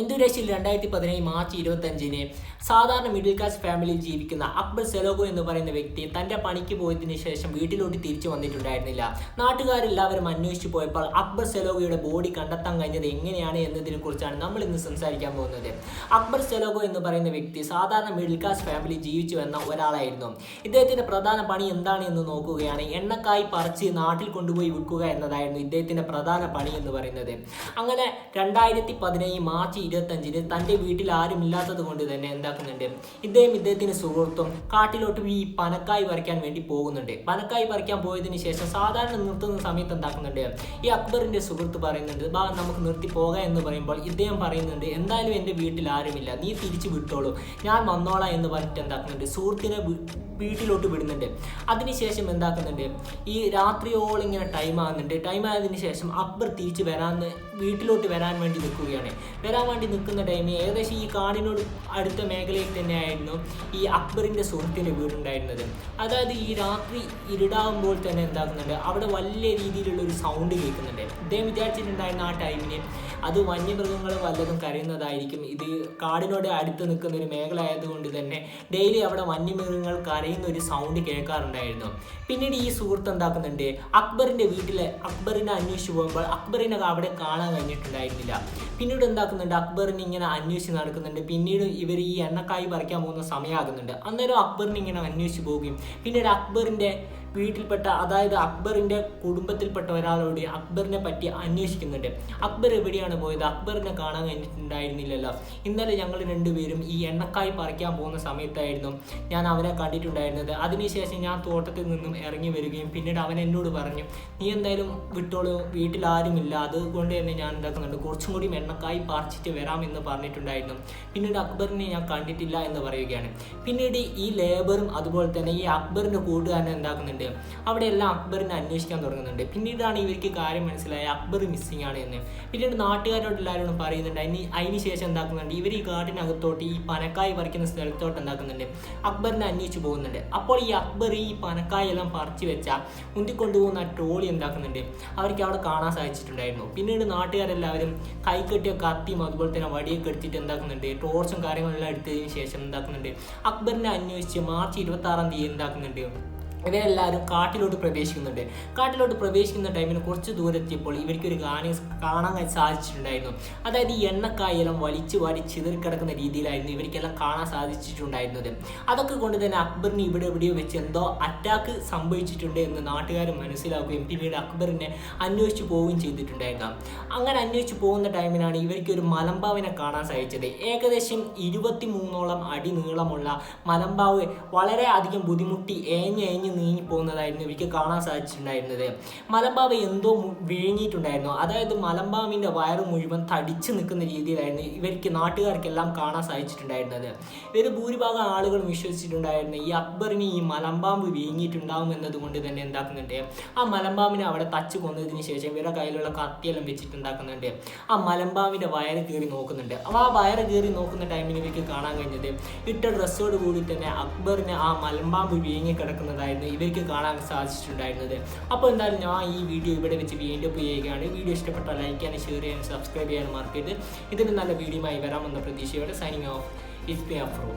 ഇന്തോനേഷ്യയിൽ രണ്ടായിരത്തി പതിനേഴ് മാർച്ച് ഇരുപത്തഞ്ചിന് സാധാരണ മിഡിൽ ക്ലാസ് ഫാമിലിയിൽ ജീവിക്കുന്ന അക്ബർ സെലോഗോ എന്ന് പറയുന്ന വ്യക്തി തന്റെ പണിക്ക് പോയതിനു ശേഷം വീട്ടിലോട്ട് തിരിച്ചു വന്നിട്ടുണ്ടായിരുന്നില്ല. നാട്ടുകാരെല്ലാവരും അന്വേഷിച്ചു പോയപ്പോൾ അക്ബർ സെലോഗോയുടെ ബോഡി കണ്ടെത്താൻ കഴിഞ്ഞത് എങ്ങനെയാണ് എന്നതിനെ കുറിച്ചാണ് നമ്മൾ ഇന്ന് സംസാരിക്കാൻ പോകുന്നത്. അക്ബർ സെലോഗോ എന്ന് പറയുന്ന വ്യക്തി സാധാരണ മിഡിൽ ക്ലാസ് ഫാമിലി ജീവിച്ചു വന്ന ഒരാളായിരുന്നു. ഇദ്ദേഹത്തിന്റെ പ്രധാന പണി എന്താണ് എന്ന് നോക്കുകയാണ്. എണ്ണക്കായി പറിച്ച് നാട്ടിൽ കൊണ്ടുപോയി വിൽക്കുക എന്നതായിരുന്നു ഇദ്ദേഹത്തിന്റെ പ്രധാന പണി എന്ന് പറയുന്നത്. അങ്ങനെ രണ്ടായിരത്തി പതിനേഴ് മാർച്ച് ഇരുപത്തഞ്ചിന് തന്റെ വീട്ടിൽ ആരുമില്ലാത്തത് കൊണ്ട് തന്നെ എന്താക്കുന്നുണ്ട്? ഇദ്ദേഹം ഇദ്ദേഹത്തിന്റെ സുഹൃത്തും കാട്ടിലോട്ട് ഈ പനക്കായി പറിക്കാൻ വേണ്ടി പോകുന്നുണ്ട്. പനക്കായി പറിക്കാൻ പോയതിന് ശേഷം സാധാരണ നിർത്തുന്ന സമയത്ത് എന്താക്കുന്നുണ്ട്? ഈ അക്ബറിന്റെ സുഹൃത്ത് പറയുന്നുണ്ട് ബാ നമുക്ക് നിർത്തി പോകാം എന്ന് പറയുമ്പോൾ ഇദ്ദേഹം പറയുന്നുണ്ട് എന്തായാലും എന്റെ വീട്ടിൽ ആരുമില്ല. നീ തിരിച്ചു വിട്ടോളൂ. ഞാൻ വന്നോളാം എന്ന് പറഞ്ഞിട്ട് എന്താക്കുന്നുണ്ട്? സുഹൃത്തിനെ വീട്ടിലോട്ട് വിടുന്നുണ്ട്. അതിനുശേഷം എന്താക്കുന്നുണ്ട്? ഈ രാത്രിയോളം ഇങ്ങനെ ടൈം ആകുന്നുണ്ട്. ടൈം ആയതിനു ശേഷം അക്ബർ തിരിച്ച് വരാൻ വീട്ടിലോട്ട് വരാൻ വേണ്ടി നിൽക്കുകയാണ്. വരാൻ വേണ്ടി നിൽക്കുന്ന ടൈമിൽ ഏകദേശം ഈ കാടിനോട് അടുത്ത മേഖലയിൽ തന്നെയായിരുന്നു ഈ അക്ബറിന്റെ സുഹൃത്തിന്റെ വീടുണ്ടായിരുന്നത്. അതായത് ഈ രാത്രി ഇരുടാകുമ്പോൾ തന്നെ എന്താക്കുന്നുണ്ട് അവിടെ വലിയ രീതിയിലുള്ള ഒരു സൗണ്ട് കേൾക്കുന്നുണ്ട്. ഇദ്ദേഹം വിചാരിച്ചിട്ടുണ്ടായിരുന്ന ആ ടൈമിന് അത് വന്യമൃഗങ്ങൾ വല്ലതും കരയുന്നതായിരിക്കും. ഇത് കാടിനോട് അടുത്ത് നിൽക്കുന്ന ഒരു മേഖല ആയതുകൊണ്ട് തന്നെ ഡെയിലി അവിടെ വന്യമൃഗങ്ങൾ കരയുന്ന ഒരു സൗണ്ട് കേൾക്കാറുണ്ടായിരുന്നു. പിന്നീട് ഈ സുഹൃത്ത് എന്താക്കുന്നുണ്ട്? അക്ബറിന്റെ വീട്ടിലെ അക്ബറിനെ അന്വേഷിച്ച് പോകുമ്പോൾ അക്ബറിനെ അവിടെ കാണാൻ കഴിഞ്ഞിട്ടുണ്ടായിരുന്നില്ല. പിന്നീട് എന്താക്കുന്നുണ്ട്? അക്ബറിനെ ഇങ്ങനെ അന്വേഷിച്ച് നടക്കുന്നുണ്ട്. പിന്നീട് ഇവർ ഈ എണ്ണക്കായി പറിക്കാൻ പോകുന്ന സമയമാകുന്നുണ്ട്. അന്നേരം അക്ബറിനെ ഇങ്ങനെ അന്വേഷിച്ച് പോവുകയും പിന്നീട് അക്ബറിന്റെ വീട്ടിൽപ്പെട്ട അതായത് അക്ബറിന്റെ കുടുംബത്തിൽപ്പെട്ട ഒരാളോട് അക്ബറിനെ പറ്റി അന്വേഷിക്കുന്നുണ്ട്. അക്ബർ എവിടെയാണ് പോയത്? അക്ബറിനെ കാണാൻ കഴിഞ്ഞിട്ടുണ്ടായിരുന്നില്ലല്ലോ ഇന്നലെ ഞങ്ങൾ രണ്ടുപേരും ഈ എണ്ണക്കായി പറിക്കാൻ പോകുന്ന സമയത്തായിരുന്നു ഞാൻ അവനെ കണ്ടിട്ടുണ്ടായിരുന്നത്. അതിനുശേഷം ഞാൻ തോട്ടത്തിൽ നിന്നും ഇറങ്ങി വരികയും പിന്നീട് അവൻ എന്നോട് പറഞ്ഞു നീ എന്തായാലും വിട്ടോളൂ. വീട്ടിൽ ആരുമില്ല. അതുകൊണ്ട് തന്നെ ഞാൻ എന്താക്കുന്നുണ്ട് കുറച്ചും കൂടി എണ്ണക്കായി പറിച്ചിട്ട് വരാമെന്ന് പറഞ്ഞിട്ടുണ്ടായിരുന്നു. പിന്നീട് അക്ബറിനെ ഞാൻ കണ്ടിട്ടില്ല എന്ന് പറയുകയാണ്. പിന്നീട് ഈ ലേബറും അതുപോലെ തന്നെ ഈ അക്ബറിന്റെ കൂട്ടുകാരനെ എന്താക്കുന്നുണ്ട്? അവിടെ എല്ലാം അക്ബറിനെ അന്വേഷിക്കാൻ തുടങ്ങുന്നുണ്ട്. പിന്നീടാണ് ഇവർക്ക് കാര്യം മനസ്സിലായ അക്ബർ മിസ്സിംഗ് ആണ് എന്ന്. പിന്നീട് നാട്ടുകാരോട് എല്ലാവരോടും പറയുന്നുണ്ട് അതിന് അതിന് ശേഷം എന്താക്കുന്നുണ്ട്? ഇവർ ഈ കാട്ടിനകത്തോട്ട് ഈ പനക്കായ് പറിക്കുന്ന സ്ഥലത്തോട്ട് എന്താക്കുന്നുണ്ട്? അക്ബറിനെ അന്വേഷിച്ചു പോകുന്നുണ്ട്. അപ്പോൾ ഈ അക്ബർ ഈ പനക്കായ എല്ലാം പറിച്ചു വെച്ച ഉന്തിക്കൊണ്ടുപോകുന്ന ട്രോളി എന്താക്കുന്നുണ്ട്? അവർക്ക് അവിടെ കാണാൻ സാധിച്ചിട്ടുണ്ടായിരുന്നു. പിന്നീട് നാട്ടുകാരെല്ലാവരും കൈക്കെട്ടിയ കത്തിയും അതുപോലെ തന്നെ വടിയൊക്കെ എടുത്തിട്ട് എന്താക്കുന്നുണ്ട്? ടോർച്ചും കാര്യങ്ങളെല്ലാം എടുത്തതിന് ശേഷം എന്താക്കുന്നുണ്ട്? അക്ബറിനെ അന്വേഷിച്ച് മാർച്ച് ഇരുപത്തി ആറാം തീയതി എന്താക്കുന്നുണ്ട്? ഇവരെല്ലാവരും കാട്ടിലോട്ട് പ്രവേശിക്കുന്നുണ്ട്. കാട്ടിലോട്ട് പ്രവേശിക്കുന്ന ടൈമിന് കുറച്ച് ദൂരെത്തിയപ്പോൾ ഇവർക്ക് ഒരു ഗാനം കാണാൻ സാധിച്ചിട്ടുണ്ടായിരുന്നു. അതായത് ഈ എണ്ണക്കായെല്ലാം വലിച്ചു വാരി ചിതറിക്കിടക്കുന്ന രീതിയിലായിരുന്നു ഇവർക്കെല്ലാം കാണാൻ സാധിച്ചിട്ടുണ്ടായിരുന്നത്. അതൊക്കെ കൊണ്ട് തന്നെ അക്ബറിന് ഇവിടെ എവിടെയോ വെച്ച് എന്തോ അറ്റാക്ക് സംഭവിച്ചിട്ടുണ്ട് എന്ന് നാട്ടുകാർ മനസ്സിലാക്കുകയും പിന്നീട് അക്ബറിനെ അന്വേഷിച്ചു പോവുകയും ചെയ്തിട്ടുണ്ടായിരുന്നു. അങ്ങനെ അന്വേഷിച്ചു പോകുന്ന ടൈമിനാണ് ഇവർക്ക് ഒരു മലമ്പാവിനെ കാണാൻ സാധിച്ചത്. ഏകദേശം ഇരുപത്തി മൂന്നോളം അടി നീളമുള്ള മലമ്പാവ് വളരെ അധികം ബുദ്ധിമുട്ടി ഏഞ്ഞ് ഏഞ്ഞ് നീങ്ങി പോകുന്നതായിരുന്നു ഇവർക്ക് കാണാൻ സാധിച്ചിട്ടുണ്ടായിരുന്നത്. മലമ്പാവ് എന്തോ വിഴുങ്ങിയിട്ടുണ്ടായിരുന്നു. അതായത് മലമ്പാവിന്റെ വയറ് മുഴുവൻ തടിച്ച് നിൽക്കുന്ന രീതിയിലായിരുന്നു ഇവർക്ക് നാട്ടുകാർക്കെല്ലാം കാണാൻ സാധിച്ചിട്ടുണ്ടായിരുന്നത്. ഇവർ ഭൂരിഭാഗം ആളുകളും വിശ്വസിച്ചിട്ടുണ്ടായിരുന്നു ഈ അക്ബറിന് ഈ മലമ്പാമ്പ് വീങ്ങിയിട്ടുണ്ടാവും എന്നതുകൊണ്ട് തന്നെ എന്താക്കുന്നുണ്ട്? ആ മലമ്പാമ്പിനെ അവിടെ തച്ച് കൊന്നതിന് ശേഷം ഇവരുടെ കയ്യിലുള്ള കത്തിയെല്ലാം വെച്ചിട്ട് എന്താക്കുന്നുണ്ട്? ആ മലമ്പാമ്പിന്റെ വയറ് കയറി നോക്കുന്നുണ്ട്. അപ്പോൾ ആ വയറ് കയറി നോക്കുന്ന ടൈമിൽ ഇവർക്ക് കാണാൻ കഴിഞ്ഞത് ഇട്ട ഡ്രസ്സോട് കൂടി തന്നെ അക്ബറിന് ആ മലമ്പാമ്പ് വീങ്ങി കിടക്കുന്നതായിരുന്നു. ഇവർക്ക് കാണാൻ സാധിച്ചിട്ടുണ്ടായിരുന്നത്. അപ്പോൾ എന്തായാലും ഞാൻ ഈ വീഡിയോ ഇവിടെ വെച്ച് വീണ്ടും ചെയ്യുകയാണ് വീഡിയോ ഇഷ്ടപ്പെട്ടാൽ ലൈക്ക് ചെയ്യാനും ഷെയർ ചെയ്യാനും സബ്സ്ക്രൈബ് ചെയ്യാനും മറക്കരുത്. ഇതിന് നല്ല വീഡിയോ ആയി വരാമെന്ന പ്രതീക്ഷയോടെ സൈനിങ് ഓഫ് ഇസ് പി അഫ്രോ